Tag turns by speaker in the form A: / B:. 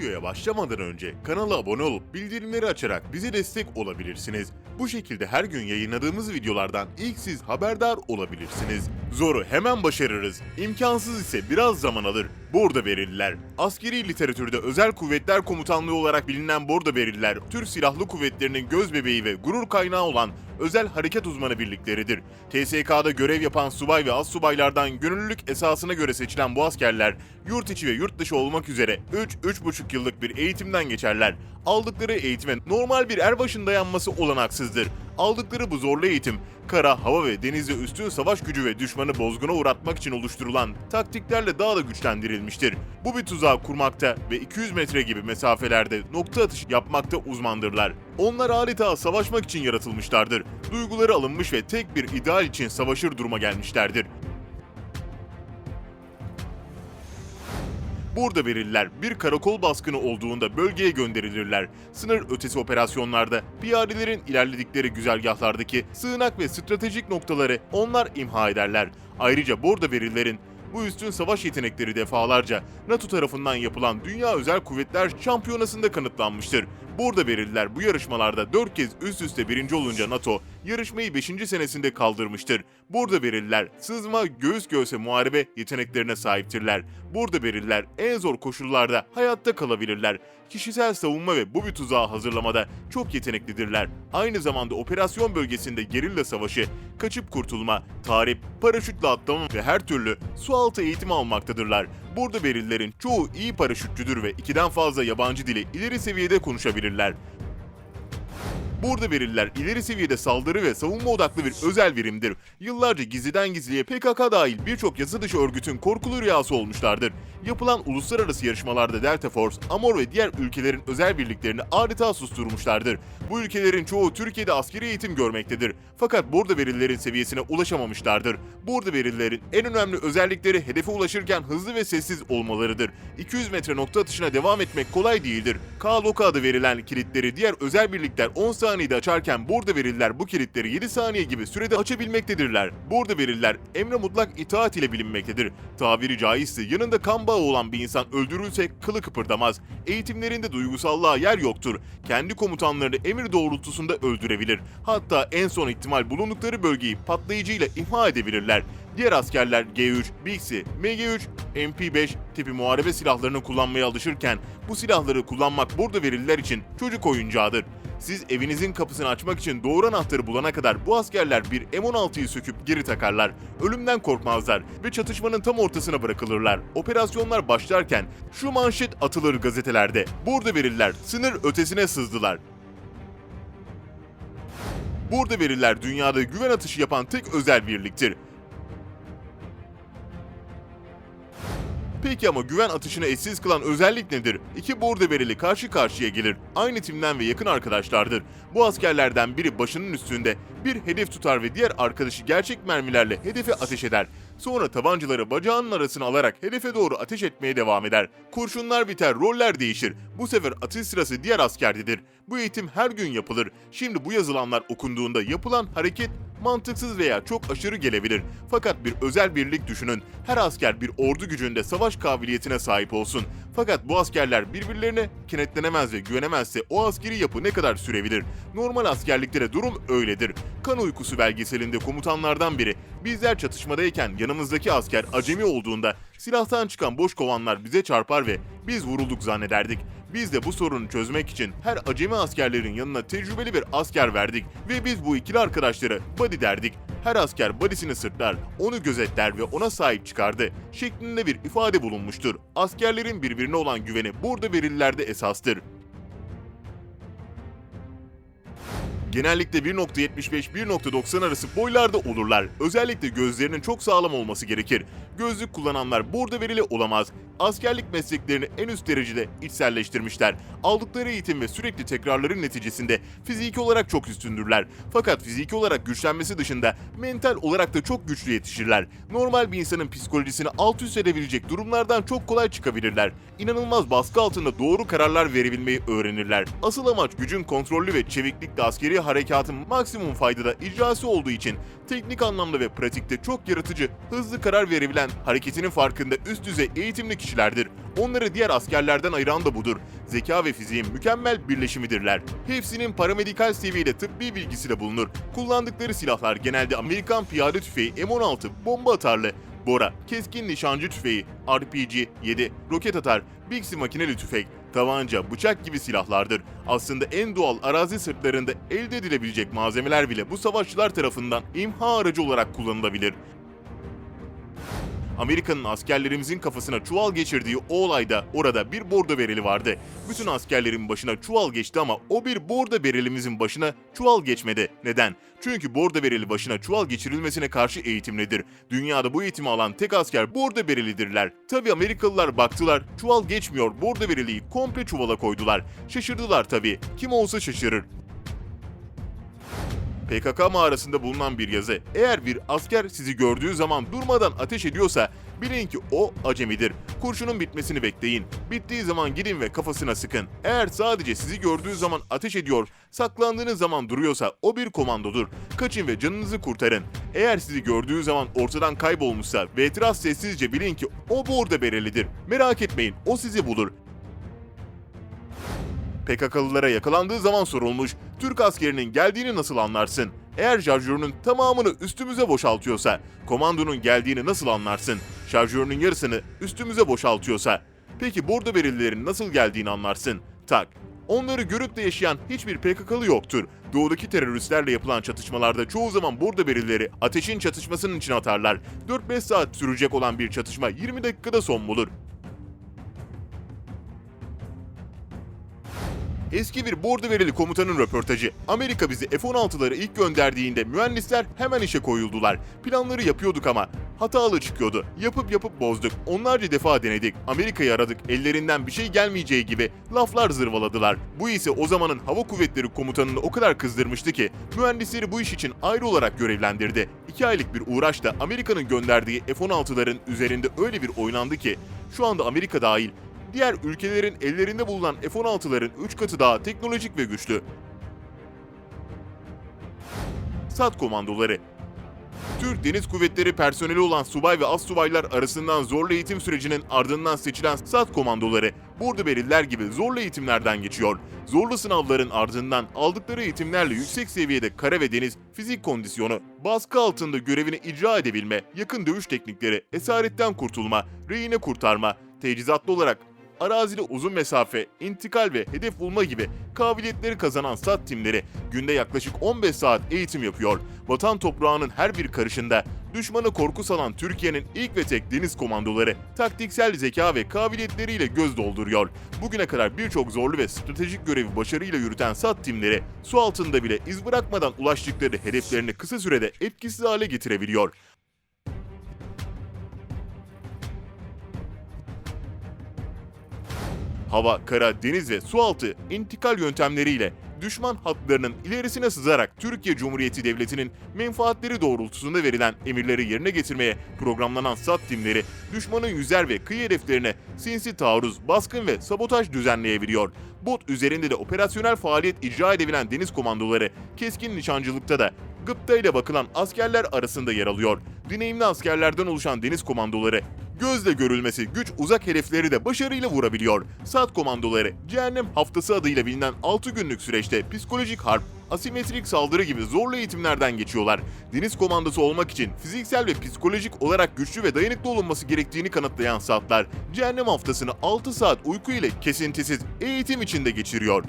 A: Videoya başlamadan önce kanala abone olup bildirimleri açarak bize destek olabilirsiniz. Bu şekilde her gün yayınladığımız videolardan ilk siz haberdar olabilirsiniz. Zoru hemen başarırız. İmkansız ise biraz zaman alır. Bordo Bereliler. Askeri literatürde Özel Kuvvetler Komutanlığı olarak bilinen Bordo Bereliler, Türk Silahlı Kuvvetleri'nin göz bebeği ve gurur kaynağı olan özel harekat uzmanı birlikleridir. TSK'da görev yapan subay ve astsubaylardan gönüllülük esasına göre seçilen bu askerler, yurt içi ve yurt dışı olmak üzere 3-3,5 yıllık bir eğitimden geçerler. Aldıkları eğitime normal bir erbaşın dayanması olanaksızdır. Aldıkları bu zorlu eğitim, kara, hava ve denizde üstün savaş gücü ve düşmanı bozguna uğratmak için oluşturulan taktiklerle daha da güçlendirilmiştir. Bu bir tuzağı kurmakta ve 200 metre gibi mesafelerde nokta atışı yapmakta uzmandırlar. Onlar adeta savaşmak için yaratılmışlardır. Duyguları alınmış ve tek bir ideal için savaşır duruma gelmişlerdir. Burada verirler. Bir karakol baskını olduğunda bölgeye gönderilirler. Sınır ötesi operasyonlarda piyadelerin ilerledikleri güzergahlardaki sığınak ve stratejik noktaları onlar imha ederler. Ayrıca burada verilerin bu üstün savaş yetenekleri defalarca NATO tarafından yapılan Dünya Özel Kuvvetler Şampiyonası'nda kanıtlanmıştır. Burada verildiler bu yarışmalarda 4 kez üst üste birinci olunca NATO yarışmayı 5. senesinde kaldırmıştır. Burada verildiler sızma göğüs göğüse muharebe yeteneklerine sahiptirler. Burada verildiler en zor koşullarda hayatta kalabilirler. Kişisel savunma ve bu bir tuzağı hazırlamada çok yeteneklidirler. Aynı zamanda operasyon bölgesinde gerilla savaşı, kaçıp kurtulma, tarif, paraşütle atlama ve her türlü su altı eğitimi almaktadırlar. Burada verililerin çoğu iyi paraşütçüdür ve ikiden fazla yabancı dili ileri seviyede konuşabilirler. Burada veriler ileri seviyede saldırı ve savunma odaklı bir özel birimdir. Yıllarca gizliden gizliye PKK dahil birçok yasa dışı örgütün korkulu rüyası olmuşlardır. Yapılan uluslararası yarışmalarda Delta Force, Amor ve diğer ülkelerin özel birliklerini adeta susturmuşlardır. Bu ülkelerin çoğu Türkiye'de askeri eğitim görmektedir. Fakat burada verilerin seviyesine ulaşamamışlardır. Burada verilerin en önemli özellikleri hedefe ulaşırken hızlı ve sessiz olmalarıdır. 200 metre nokta atışına devam etmek kolay değildir. K-Loka adı verilen kilitleri diğer özel birlikler 10 saniyede açarken burada veriler bu kilitleri 7 saniye gibi sürede açabilmektedirler. Burada veriler emre mutlak itaat ile bilinmektedir. Tabiri caizse yanında kan bağı olan bir insan öldürülse kılı kıpırdamaz. Eğitimlerinde duygusallığa yer yoktur. Kendi komutanlarını emir doğrultusunda öldürebilir. Hatta en son ihtimal bulundukları bölgeyi patlayıcıyla imha edebilirler. Diğer askerler G3, Bixi, MG3, MP5 tipi muharebe silahlarını kullanmaya alışırken bu silahları kullanmak burada veriler için çocuk oyuncağıdır. Siz evinizin kapısını açmak için doğru anahtarı bulana kadar bu askerler bir M16'yı söküp geri takarlar. Ölümden korkmazlar ve çatışmanın tam ortasına bırakılırlar. Operasyonlar başlarken şu manşet atılır gazetelerde. Burada verirler sınır ötesine sızdılar. Burada veriler dünyada güven atışı yapan tek özel birliktir. Peki ama güven atışını eşsiz kılan özellik nedir? İki bordo verili karşı karşıya gelir. Aynı timden ve yakın arkadaşlardır. Bu askerlerden biri başının üstünde bir hedef tutar ve diğer arkadaşı gerçek mermilerle hedefe ateş eder. Sonra tabancaları bacağının arasına alarak hedefe doğru ateş etmeye devam eder. Kurşunlar biter, roller değişir. Bu sefer atış sırası diğer askerdedir. Bu eğitim her gün yapılır. Şimdi bu yazılanlar okunduğunda yapılan hareket mantıksız veya çok aşırı gelebilir. Fakat bir özel birlik düşünün. Her asker bir ordu gücünde savaş kabiliyetine sahip olsun. Fakat bu askerler birbirlerine kenetlenemez ve güvenemezse o askeri yapı ne kadar sürebilir? Normal askerliklere durum öyledir. Kan uykusu belgeselinde komutanlardan biri bizler çatışmadayken yanımızdaki asker acemi olduğunda silahtan çıkan boş kovanlar bize çarpar ve biz vurulduk zannederdik. Biz de bu sorunu çözmek için her acemi askerlerin yanına tecrübeli bir asker verdik ve biz bu ikili arkadaşları buddy derdik. Her asker body'sini sırtlar, onu gözetler ve ona sahip çıkardı şeklinde bir ifade bulunmuştur. Askerlerin birbirine olan güveni burada verilerde esastır. Genellikle 1.75-1.90 arası boylarda olurlar. Özellikle gözlerinin çok sağlam olması gerekir. Gözlük kullananlar burada verili olamaz. Askerlik mesleklerini en üst derecede içselleştirmişler. Aldıkları eğitim ve sürekli tekrarların neticesinde fiziki olarak çok üstündürler. Fakat fiziki olarak güçlenmesi dışında mental olarak da çok güçlü yetişirler. Normal bir insanın psikolojisini alt üst edebilecek durumlardan çok kolay çıkabilirler. İnanılmaz baskı altında doğru kararlar verebilmeyi öğrenirler. Asıl amaç gücün kontrollü ve çeviklikle askeri harekatın maksimum faydada icrası olduğu için teknik anlamda ve pratikte çok yaratıcı, hızlı karar verebilen, hareketinin farkında üst düzey eğitimli kişilerdir. Onları diğer askerlerden ayıran da budur. Zeka ve fiziğin mükemmel birleşimidirler. Hepsinin paramedikal seviyede tıbbi bilgisi de bulunur. Kullandıkları silahlar genelde Amerikan piyade tüfeği M16, bomba atarlı, Bora, keskin nişancı tüfeği, RPG-7, roket atar, Bixi makineli tüfek, tabanca, bıçak gibi silahlardır. Aslında en doğal arazi sırtlarında elde edilebilecek malzemeler bile bu savaşçılar tarafından imha aracı olarak kullanılabilir. Amerika'nın askerlerimizin kafasına çuval geçirdiği o olayda orada bir bordo bereli vardı. Bütün askerlerin başına çuval geçti ama o bir bordo berelimizin başına çuval geçmedi. Neden? Çünkü bordo bereli başına çuval geçirilmesine karşı eğitimlidir. Dünyada bu eğitimi alan tek asker bordo berelidirler. Tabi Amerikalılar baktılar çuval geçmiyor bordo bereliyi komple çuvala koydular. Şaşırdılar tabi. Kim olsa şaşırır. PKK mağarasında bulunan bir yazı. Eğer bir asker sizi gördüğü zaman durmadan ateş ediyorsa bilin ki o acemidir. Kurşunun bitmesini bekleyin. Bittiği zaman gidin ve kafasına sıkın. Eğer sadece sizi gördüğü zaman ateş ediyor, saklandığınız zaman duruyorsa o bir komandodur. Kaçın ve canınızı kurtarın. Eğer sizi gördüğü zaman ortadan kaybolmuşsa ve etraf sessizce bilin ki o borda berelidir. Merak etmeyin o sizi bulur. PKK'lılara yakalandığı zaman sorulmuş, Türk askerinin geldiğini nasıl anlarsın? Eğer şarjörünün tamamını üstümüze boşaltıyorsa, komandonun geldiğini nasıl anlarsın? Şarjörünün yarısını üstümüze boşaltıyorsa. Peki bordo belirlilerin nasıl geldiğini anlarsın? Tak. Onları görüp de yaşayan hiçbir PKK'lı yoktur. Doğudaki teröristlerle yapılan çatışmalarda çoğu zaman bordo belirlileri ateşin çatışmasının içine atarlar. 4-5 saat sürecek olan bir çatışma 20 dakikada son bulur. Eski bir bordo verili komutanın röportajı. Amerika bizi F-16'ları ilk gönderdiğinde mühendisler hemen işe koyuldular. Planları yapıyorduk ama hatalı çıkıyordu. Yapıp yapıp bozduk. Onlarca defa denedik. Amerika'yı aradık. Ellerinden bir şey gelmeyeceği gibi laflar zırvaladılar. Bu ise o zamanın hava kuvvetleri komutanını o kadar kızdırmıştı ki mühendisleri bu iş için ayrı olarak görevlendirdi. İki aylık bir uğraşla Amerika'nın gönderdiği F-16'ların üzerinde öyle bir oynandı ki şu anda Amerika dahil diğer ülkelerin ellerinde bulunan F-16'ların 3 katı daha teknolojik ve güçlü. SAT komandoları Türk Deniz Kuvvetleri personeli olan subay ve az subaylar arasından zorlu eğitim sürecinin ardından seçilen SAT komandoları burada belirler gibi zorlu eğitimlerden geçiyor. Zorlu sınavların ardından aldıkları eğitimlerle yüksek seviyede kara ve deniz fizik kondisyonu, baskı altında görevini icra edebilme, yakın dövüş teknikleri, esaretten kurtulma, rehine kurtarma, tecizatlı olarak arazide uzun mesafe, intikal ve hedef bulma gibi kabiliyetleri kazanan SAT timleri günde yaklaşık 15 saat eğitim yapıyor. Vatan toprağının her bir karışında düşmanı korku salan Türkiye'nin ilk ve tek deniz komandoları taktiksel zeka ve kabiliyetleriyle göz dolduruyor. Bugüne kadar birçok zorlu ve stratejik görevi başarıyla yürüten SAT timleri su altında bile iz bırakmadan ulaştıkları hedeflerini kısa sürede etkisiz hale getirebiliyor. Hava, kara, deniz ve su altı intikal yöntemleriyle düşman hatlarının ilerisine sızarak Türkiye Cumhuriyeti Devleti'nin menfaatleri doğrultusunda verilen emirleri yerine getirmeye programlanan SAT timleri düşmanın yüzer ve kıyı hedeflerine sinsi taarruz, baskın ve sabotaj düzenleyebiliyor. Bot üzerinde de operasyonel faaliyet icra edebilen deniz komandoları keskin nişancılıkta da gıpta ile bakılan askerler arasında yer alıyor. Deneyimli askerlerden oluşan deniz komandoları gözle görülmesi güç uzak hedefleri de başarıyla vurabiliyor. SAT komandoları Cehennem Haftası adıyla bilinen 6 günlük süreçte psikolojik harp, asimetrik saldırı gibi zorlu eğitimlerden geçiyorlar. Deniz komandosu olmak için fiziksel ve psikolojik olarak güçlü ve dayanıklı olunması gerektiğini kanıtlayan saatler, Cehennem Haftası'nı 6 saat uyku ile kesintisiz eğitim içinde geçiriyor.